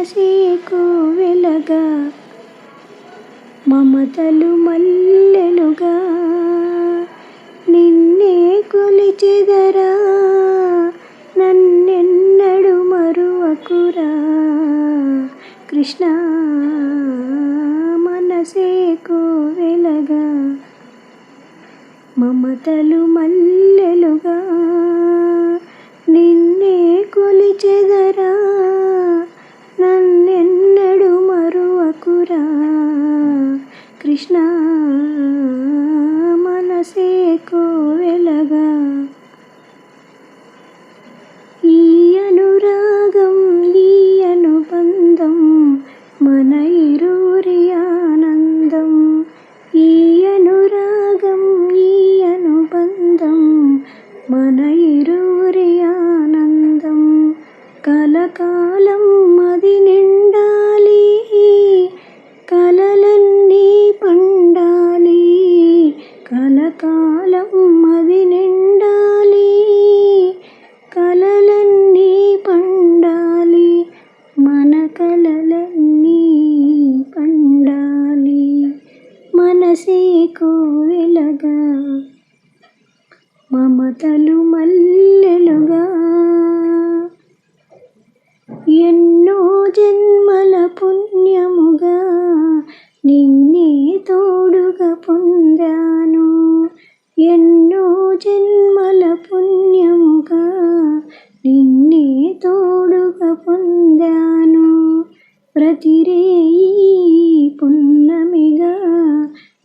మనసేకు వెలగా మమతలు మల్లెలుగా నిన్నే కొలిచెదరా నన్నెన్నడు మరువకురా. కృష్ణ మనసేకు వెలగా మమతలు మల్లె కృష్ణ మనసేకు వెలగా ఈ అనురాగం ఈ అనుబంధం మన ఇరువురి ఆనందం. ఈ అనురాగం ఈ అనుబంధం మన ఇరు కాలం అది నిండాలి కలలన్నీ పండాలి మన కలలన్నీ పండాలి మనసేకు వెలగా మమతలు మల్లెలుగా. ఎన్నో జన్మ ఎన్నో జన్మల పుణ్యంగా నిన్నే తోడుగా పొందాను. ప్రతిరేయి పున్నమిగా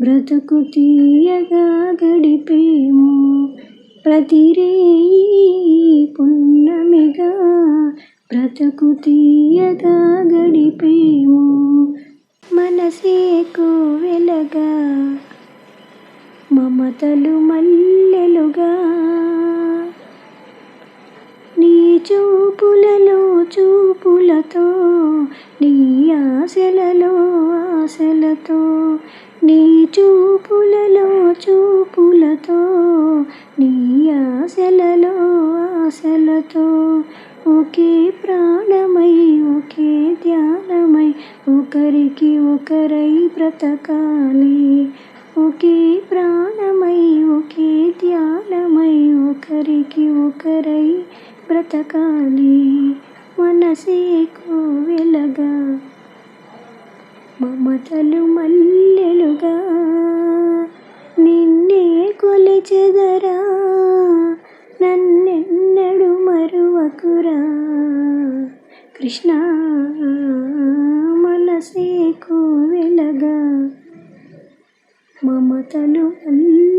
బ్రతుకు తీయగా గడిపేము. ప్రతిరేయి పున్నమిగా బ్రతుకు తీయగా మమతలు మల్లెలుగా. నీ చూపులలో చూపులతో నీ ఆశలలో ఆశలతో నీ చూపులలో చూపులతో నీ ఆశలలో ఆశలతో ఒకే ప్రాణమై ఒకే ధ్యానమై ఒకరికి ఒకరై బ్రతకాలి. ఒకే ప్రాణమై ఒకే ధ్యానమై ఒకరికి ఒకరై బ్రతకాలి. మనసే వెలగా మమతలు మల్లెలుగా. నిన్నే కొలిచెదరా నన్నెన్నడు మరువకురా. కృష్ణ వెలగా మమతలు మల్లెలుగా